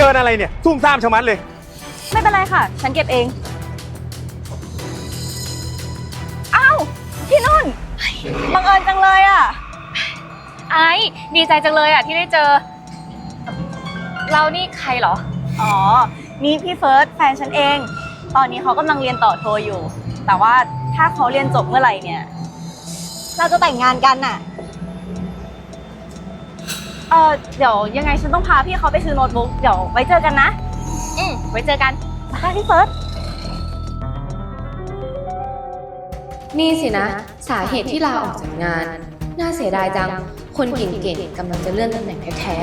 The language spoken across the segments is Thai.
เดินอะไรเนี่ยซุ่มซ่ามชะมัดเลย ไม่เป็นไรค่ะ ฉันเก็บเอง อ้าว พี่นุ่น บังเอิญจังเลยอะ ไอ้ดีใจจังเลยอะที่ได้เจอ เรานี่ใครเหรอ อ๋อ นี่พี่เฟิร์สแฟนฉันเอง ตอนนี้เขากำลังเรียนต่อโทอยู่ แต่ว่าถ้าเขาเรียนจบเมื่อไหร่เนี่ย เราจะแต่งงานกันน่ะ เออเดี๋ยวยังไงฉันต้องพาพี่เขาไปซื้อโน้ตบุ๊กเดี๋ยวไว้เจอกันนะ อืมไว้เจอกันไปพี่เฟิร์สนี่สินะ สาเหตุที่ลาออกจากงาน น่าเสียดายจัง คนเก่งๆกำลังจะเลื่อนตำแหน่งแท้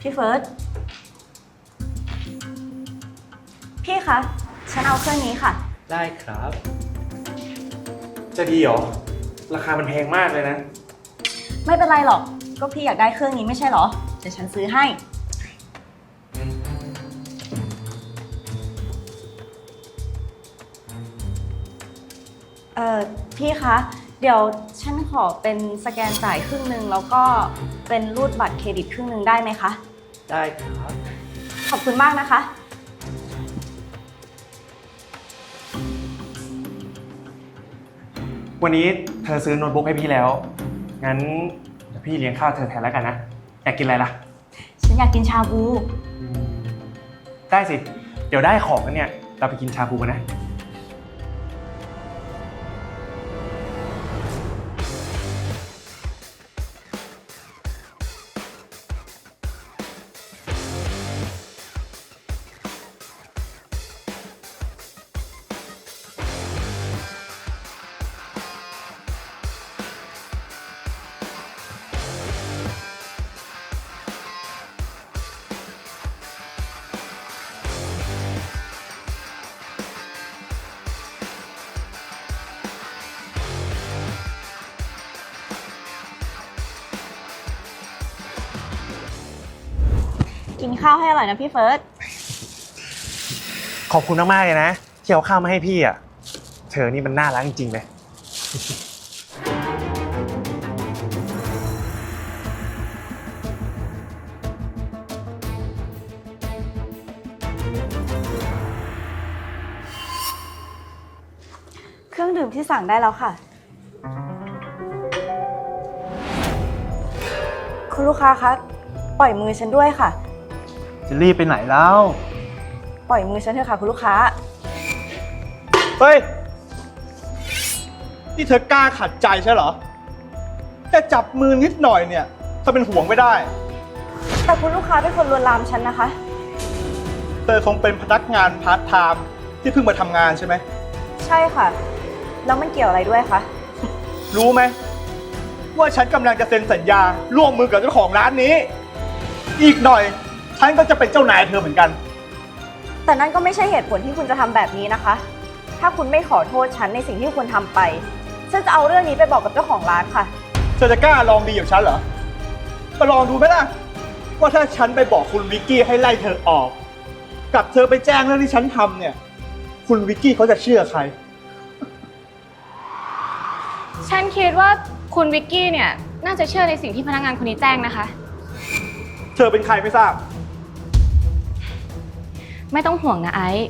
พี่เฟิร์สพี่คะ ฉันเอาเครื่องนี้ค่ะ ได้ครับ จะดีเหรอ ราคามันแพงมากเลยนะ ไม่เป็นไรหรอก ก็พี่อยากได้เครื่องนี้ไม่ใช่เหรอ เดี๋ยวฉันซื้อให้ เอ่อ พี่คะ เดี๋ยวฉันขอเป็นสแกนจ่ายครึ่งหนึ่งแล้วก็เป็นรูดบัตรเครดิตครึ่งหนึ่งได้ไหมคะ ได้ครับ ขอบคุณมากนะคะ วันนี้เธอซื้อโน้ตบุ๊กให้พี่แล้ว งั้นเดี๋ยวพี่เลี้ยงข้าวเธอแทนแล้วกันนะ อยากกินอะไรล่ะ ฉันอยากกินชาบู ได้สิ เดี๋ยวได้ของแล้วเนี่ย เราไปกินชาบูกันนะ กินข้าวให้อร่อยนะพี่เฟิร์ส ขอบคุณมากๆเลยนะที่เอาข้าวมาให้พี่อะ เธอนี่มันน่ารักจริงๆเลยเครื่องดื่มที่สั่งได้แล้วค่ะ คุณลูกค้าคะ ปล่อยมือฉันด้วยค่ะ จะรีบไปไหนแล้ว ปล่อยมือฉันเถอะค่ะคุณลูกค้า เฮ้ย นี่เธอกล้าขัดใจใช่เหรอ แค่จับมือนิดหน่อยเนี่ยถ้าเป็นห่วงไม่ได้ แต่คุณลูกค้าเป็นคนลวนลามฉันนะคะ เธอคงเป็นพนักงานพาร์ทไทม์ที่เพิ่งมาทำงานใช่ไหม ใช่ค่ะ แล้วมันเกี่ยวอะไรด้วยคะ รู้ไหม ว่าฉันกำลังจะเซ็นสัญญาร่วมมือกับเจ้าของร้านนี้ อีกหน่อย ฉันก็จะเป็นเจ้านายเธอเหมือนกัน แต่นั่นก็ไม่ใช่เหตุผลที่คุณจะทำแบบนี้นะคะ ถ้าคุณไม่ขอโทษฉันในสิ่งที่คุณทำไป ฉันจะเอาเรื่องนี้ไปบอกกับเจ้าของร้านค่ะ เธอจะกล้าลองดีอย่างฉันเหรอมาลองดูไหมล่ะ ว่าถ้าฉันไปบอกคุณวิกกี้ให้ไล่เธอออก กับเธอไปแจ้งเรื่องที่ฉันทำเนี่ย คุณวิกกี้เขาจะเชื่อใคร ฉันคิดว่าคุณวิกกี้เนี่ยน่าจะเชื่อในสิ่งที่พนักงานคนนี้แจ้งนะคะ เธอเป็นใครไม่ทราบ ไม่ต้องห่วงนะไอซ์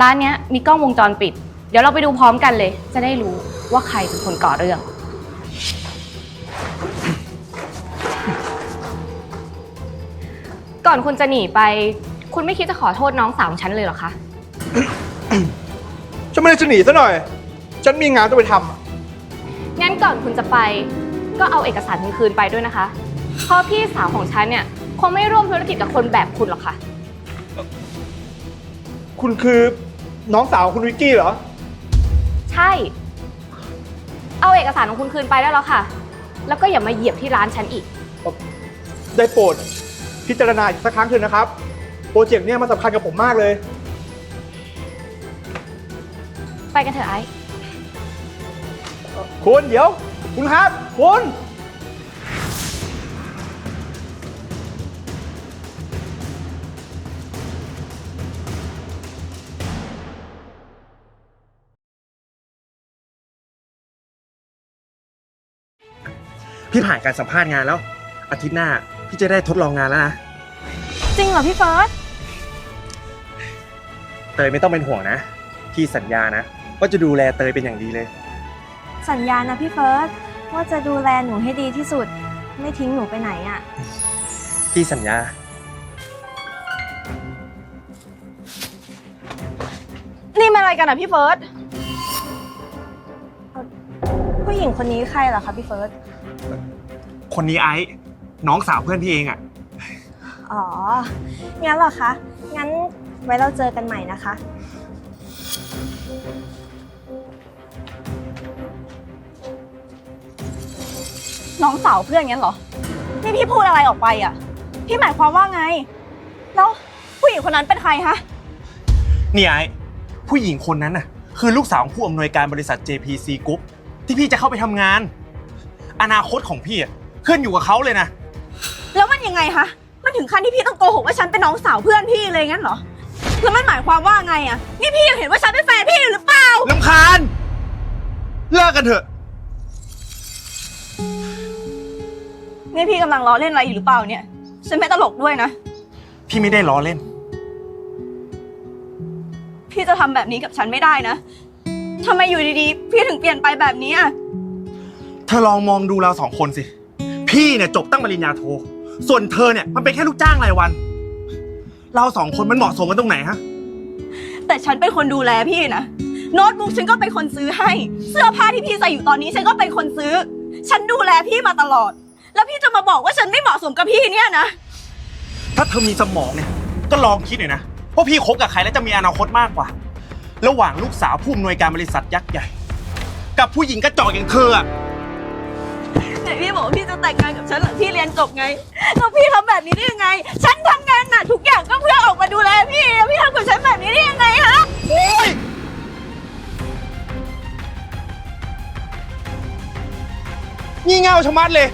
ร้านเนี้ยมีกล้องวงจรปิด เดี๋ยวเราไปดูพร้อมกันเลย จะได้รู้ว่าใครเป็นคนก่อเรื่อง ก่อนคุณจะหนีไป คุณไม่คิดจะขอโทษน้องสาวของฉันเลยเหรอคะ ฉันไม่ได้จะหนีซะหน่อย ฉันมีงานต้องไปทำอะงั้นก่อนคุณจะไป ก็เอาเอกสารคุณคืนไปด้วยนะคะเพราะพี่สาวของฉันเนี่ยคงไม่ร่วมธุรกิจกับคนแบบคุณหรอกค่ะ คุณคือน้องสาวคุณวิกกี้เหรอ ใช่ เอาเอกสารของคุณคืนไปได้แล้วค่ะ แล้วก็อย่ามาเหยียบที่ร้านฉันอีก ได้โปรดพิจารณาอีกสักครั้งเถอะนะครับ โปรเจกต์เนี่ยมันสำคัญกับผมมากเลย ไปกันเถอะไอซ์ คุณเดี๋ยว คุณครับ คุณ พี่ผ่านการสัมภาษณ์งานแล้ว อาทิตย์หน้าพี่จะได้ทดลองงานแล้วนะ จริงเหรอพี่เฟิร์สเตยไม่ต้องเป็นห่วงนะ พี่สัญญานะว่าจะดูแลเตยเป็นอย่างดีเลย สัญญานะพี่เฟิร์สว่าจะดูแลหนูให้ดีที่สุด ไม่ทิ้งหนูไปไหนอะ พี่สัญญา นี่มาอะไรกันอะพี่เฟิร์สเอ่อผู้หญิงคนนี้ใครเหรอคะพี่เฟิร์ส คนนี้ไอ้น้องสาวเพื่อนพี่เองอะ อ๋อ งั้นเหรอคะ งั้นไว้เราเจอกันใหม่นะคะ น้องสาวเพื่อนงั้นเหรอ นี่พี่พูดอะไรออกไปอะ พี่หมายความว่าไง แล้วผู้หญิงคนนั้นเป็นใครคะนี่ไอ้ผู้หญิงคนนั้นน่ะ คือลูกสาวของผู้อำนวยการบริษัท JPC Group ที่พี่จะเข้าไปทำงาน อนาคตของพี่อะ ขึ้นอยู่กับเขาเลยนะ แล้วมันยังไงคะ มันถึงขั้นที่พี่ต้องโกหกว่าฉันเป็นน้องสาวเพื่อนพี่เลยงั้นเหรอ แล้วมันหมายความว่าไงอะนี่พี่ยังเห็นว่าฉันเป็นแฟนพี่อยู่หรือเปล่า ลำคาญ เลิกกันเถอะ นี่พี่กำลังล้อเล่นอะไรอยู่หรือเปล่าเนี่ย ฉันไม่ตลกด้วยนะ พี่ไม่ได้ล้อเล่น พี่จะทำแบบนี้กับฉันไม่ได้นะทำไมอยู่ดีๆ พี่ถึงเปลี่ยนไปแบบนี้อะเธอลองมองดูเราสองคนสิ พี่เนี่ยจบตั้งปริญญาโท ส่วนเธอเนี่ยมันเป็นแค่ลูกจ้างรายวัน เราสองคนมันเหมาะสมกันตรงไหนฮะ แต่ฉันเป็นคนดูแลพี่นะโน้ตบุ๊กฉันก็เป็นคนซื้อให้ เสื้อผ้าที่พี่ใส่อยู่ตอนนี้ฉันก็เป็นคนซื้อ ฉันดูแลพี่มาตลอด แล้วพี่จะมาบอกว่าฉันไม่เหมาะสมกับพี่เนี่ยนะ ถ้าเธอมีสมองเนี่ย ก็ลองคิดหน่อยนะว่าพี่คบกับใครแล้วจะมีอนาคตมากกว่า ระหว่างลูกสาวผู้อำนวยการบริษัทยักษ์ใหญ่ กับผู้หญิงกระจอกอย่างเธออะไหนพี่บ อกพี่จะแต่งงานกับฉันหลังพี่เรียนจบไงแล้วพี่ทำแบบนี้ได้ยังไง ฉันทำงานหนักทุกอย่างก็เพื่อออกมาดูแลพี่แล้วพี่ทำกับฉันแบบนี้ได้ยังไงฮะ โอ้ยงี่เง่าชะมัดเลย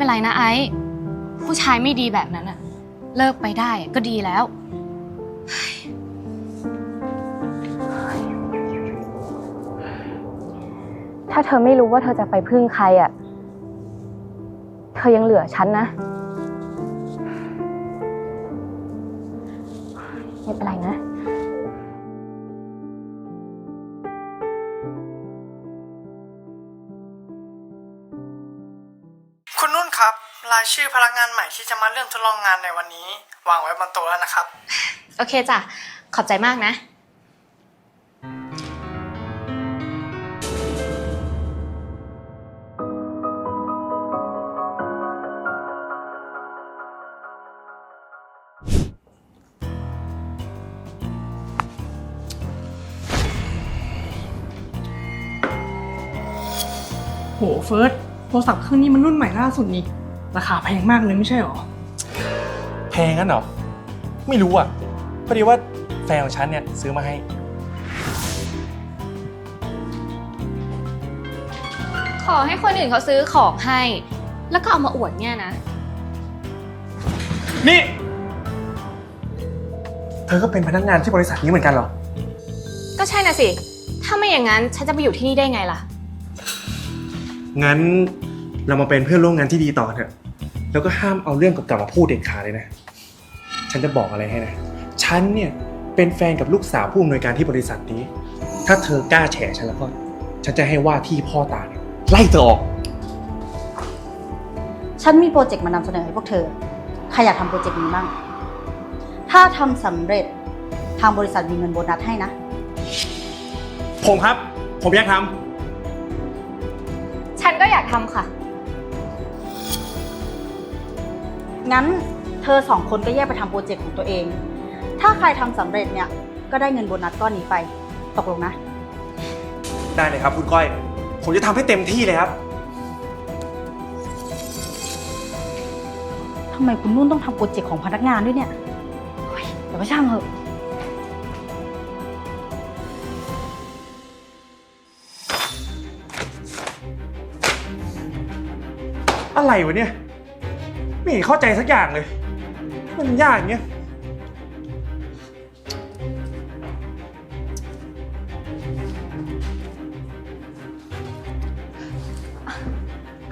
เป็นไรนะไอ้ผู้ชายไม่ดีแบบนั้นอะเลิกไปได้ก็ดีแล้ว ถ้าเธอไม่รู้ว่าเธอจะไปพึ่งใครอะเธอยังเหลือฉันนะายชื่อพนักงานใหม่ที่จะมาเริ่มทดลองงานในวันนี้ วางไว้บนโต๊ะแล้วนะครับ โอเคจ้ะ ขอบใจมากนะ โหเฟิร์สโทรศัพท์เครื่องนี้มันรุ่นใหม่ล่าสุดนี่ ราคาแพงมากเลยไม่ใช่หรอ แพงงั้นเหรอ ไม่รู้อะ พอดีว่าแฟนของฉันเนี่ยซื้อมาให้ ขอให้คนอื่นเขาซื้อของให้ แล้วก็เอามาอวดเนี่ยนะ นี่ เธอก็เป็นพนักงานที่บริษัทนี้เหมือนกันเหรอ ก็ใช่น่ะสิ ถ้าไม่อย่างนั้นฉันจะไปอยู่ที่นี่ได้ไงล่ะ งั้นเรามาเป็นเพื่อนร่วมงานที่ดีต่อเถอะ แล้วก็ห้ามเอาเรื่องเก่าๆมาพูดเด็ดขาดเลยนะ ฉันจะบอกอะไรให้นะ ฉันเนี่ยเป็นแฟนกับลูกสาวผู้อำนวยการที่บริษัทนี้ ถ้าเธอกล้าแฉฉันแล้วก็ ฉันจะให้ว่าที่พ่อตาเนี่ยไล่เธอออก ฉันมีโปรเจกต์มานำเสนอให้พวกเธอ ใครอยากทำโปรเจกต์นี้บ้าง ถ้าทำสำเร็จทางบริษัทมีเงินโบนัสให้นะ ผมครับ ผมอยากทฉันก็อยากทำค่ะ งั้นเธอสองคนก็แยกไปทำโปรเจกต์ของตัวเอง ถ้าใครทำสำเร็จเนี่ย ก็ได้เงินโบนัสก้อนนี้ไป ตกลงนะ ได้เลยครับคุณก้อย ผมจะทำให้เต็มที่เลยครับ ทำไมคุณนุ่นต้องทำโปรเจกต์ของพนักงานด้วยเนี่ยแต่วก็ช่างเหอะ อะไรวะเนี่ย ไม่เห็นเข้าใจสักอย่างเลย มันยากอย่างเงี้ย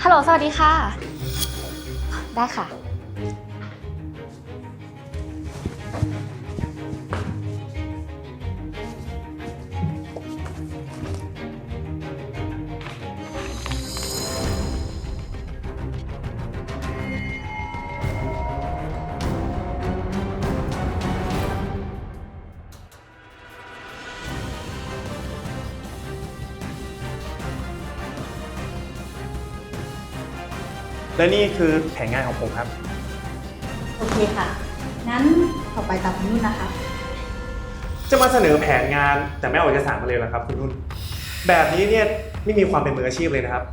ฮัลโหล สวัสดีค่ะ ได้ค่ะ และนี่คือแผนงานของผมครับ โอเคค่ะ งั้นต่อไปตามคุณนุ่นนะคะ จะมาเสนอแผนงานแต่ไม่เอาเอกสารมาเลยเหรอครับ คุณนุ่น แบบนี้เนี่ยไม่มีความเป็นมืออาชีพเลยนะครับ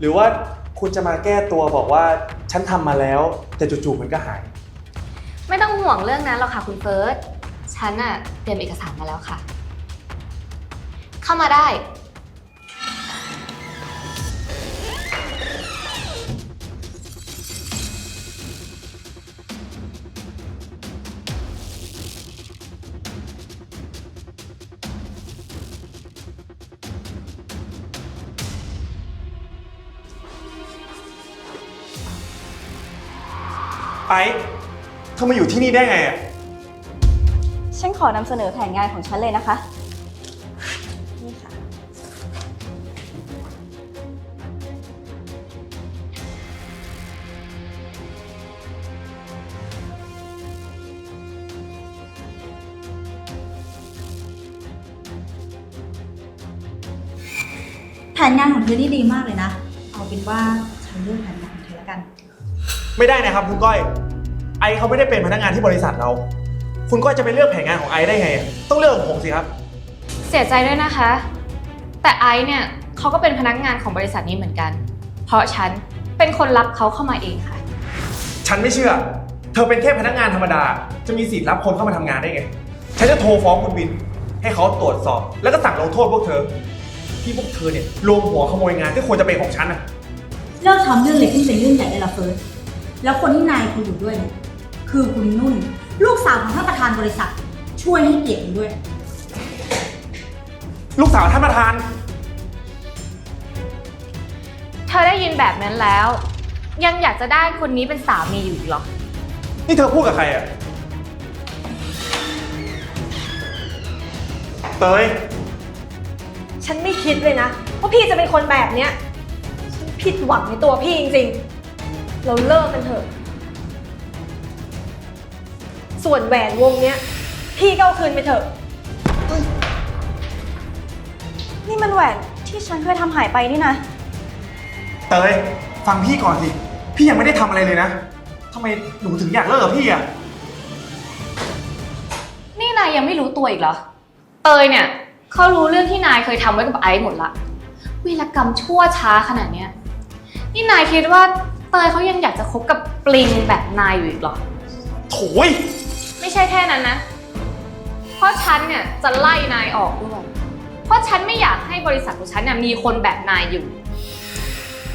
หรือว่าคุณจะมาแก้ตัวบอกว่าฉันทำมาแล้ว แต่จู่ๆมันก็หาย ไม่ต้องห่วงเรื่องนั้นหรอกค่ะคุณเฟิร์ส ฉันอะเตรียมเอกสารมาแล้วค่ะ เข้ามาได้ ไอ้เธอมาอยู่ที่นี่ได้ไงอะฉันขอนำเสนอแผนงานของฉันเลยนะคะ นี่ค่ะ แผนงานของเธอนี่ดีมากเลยนะ เอาเป็นว่าฉันเลือกแผนงานของเธอแล้วกัน ไม่ได้นะครับคุณก้อย ไอเขาไม่ได้เป็นพนักงานที่บริษัทเรา คุณก้อยจะไปเลือกแผนงานของไอได้ไงอะต้องเลือกของผมสิครับ เสียใจด้วยนะคะ แต่ไอซ์เนี่ยเขาก็เป็นพนักงานของบริษัทนี้เหมือนกัน เพราะฉันเป็นคนรับเขาเข้ามาเองค่ะ ฉันไม่เชื่อ เธอเป็นแค่พนักงานธรรมดา จะมีสิทธิ์รับคนเข้ามาทำงานได้ไง ฉันจะโทรฟ้องคุณวิน ให้เขาตรวจสอบ แล้วก็สั่งลงโทษพวกเธอ ที่พวกเธอเนี่ยรวมหัวขโมยงานที่ควรจะเป็นของฉันอะเลิกทำเรื่องเล็กที่เป็นเรื่องใหญ่ได้ละเฟิร์สแล้วคนที่นายคุยอยู่ด้วยเนี่ย คือคุณนุ่น ลูกสาวของท่านประธานบริษัท ช่วยให้เกียรติมันด้วย ลูกสาวท่านประธาน เธอได้ยินแบบนั้นแล้ว ยังอยากจะได้คนนี้เป็นสามีอยู่อีกเหรอ นี่เธอพูดกับใครอะเตย ฉันไม่คิดเลยนะว่าพี่จะเป็นคนแบบเนี้ย ฉันผิดหวังในตัวพี่จริงๆ เราเลิกกันเถอะ ส่วนแหวนวงเนี้ย พี่ก็เอาคืนไปเถอะ นี่มันแหวนที่ฉันเคยทำหายไปนี่นะ เตยฟังพี่ก่อนสิ พี่ยังไม่ได้ทำอะไรเลยนะทำไมหนูถึงอยากเลิกกับพี่อะนี่นายยังไม่รู้ตัวอีกเหรอ เตยเนี่ยเขารู้เรื่องที่นายเคยทำไว้กับไอซ์หมดละ วีรกรรมชั่วช้าขนาดเนี้ย นี่นายคิดว่าเตยเขายังอยากจะคบกับปลิงแบบนายอยู่อีกเหรอ โถย ไม่ใช่แค่นั้นนะ เพราะฉันเนี่ยจะไล่นายออกด้วย เพราะฉันไม่อยากให้บริษัทของฉันเนี่ยมีคนแบบนายอยู่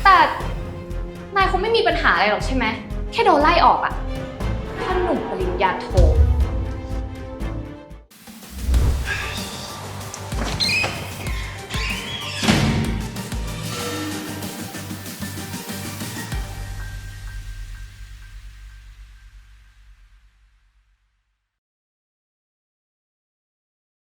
แต่นายคงไม่มีปัญหาอะไรหรอกใช่ไหม แค่โดนไล่ออกอะถ้าหนุ่มปริญญาโท